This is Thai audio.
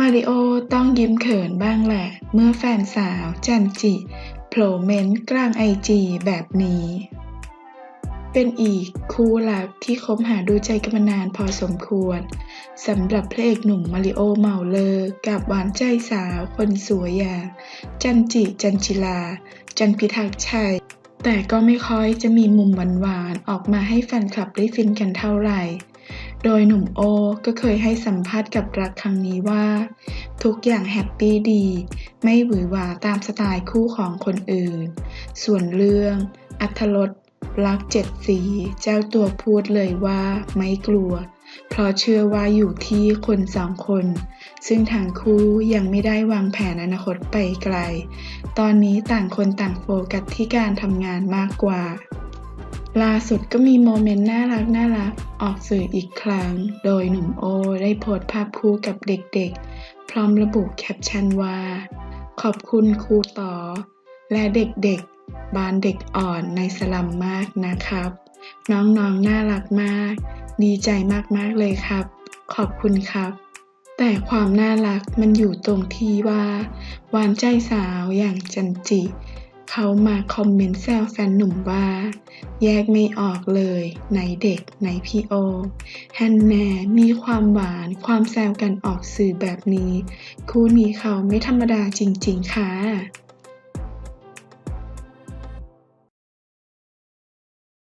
มาริโอต้องยิ้มเขินบ้างแหละ เมื่อแฟนสาวจันจิโผล่เม้นต์กลางไอจีแบบนี้ เป็นอีกคู่รักที่คบหาดูใจกันมานานพอสมควรสำหรับพระเอกหนุ่มมาริโอเมาเลอร์กับหวานใจสาวคนสวยอย่างจันจิจันจิลา จันพิทักษ์ชัย แต่ก็ไม่ค่อยจะมีมุมหวานๆออกมาให้แฟนคลับได้ฟินกันเท่าไหร่ โดยหนุ่มโอก็เคยให้สัมภาษณ์กับรักครั้งนี้ว่า ทุกอย่างแฮปปี้ดี ไม่หวือหวาตามสไตล์คู่ของคนอื่น ส่วนเรื่องอัธรสรักเจ็ดสี เจ้าตัวพูดเลยว่าไม่กลัว เพราะเชื่อว่าอยู่ที่คนสองคน ซึ่งทั้งคู่ยังไม่ได้วางแผนอนาคตไปไกล ตอนนี้ต่างคนต่างโฟกัสที่การทำงานมากกว่าล่าสุดก็มีโมเมนต์น่ารักน่ารัก ออกสื่ออีกครั้ง โดยหนุ่มโอได้โพสต์ภาพคู่กับเด็กๆ พร้อมระบุแคปชั่นว่า ขอบคุณครูต่อ และเด็กๆบ้านเด็กอ่อนในสลัมมากนะครับ น้องๆนน่ารักมาก ดีใจมากๆเลยครับ ขอบคุณครับ แต่ความน่ารักมันอยู่ตรงที่ว่า หวานใจสาวอย่างจันจิ เขามาคอมเมนต์แซวแฟนหนุ่มว่า แยกไม่ออกเลยไหนเด็กไหนพี่โอฮันแน่มีความหวานความแซวกันออกสื่อแบบนี้ คู่นี้เขาไม่ธรรมดาจริง ๆ ค่ะ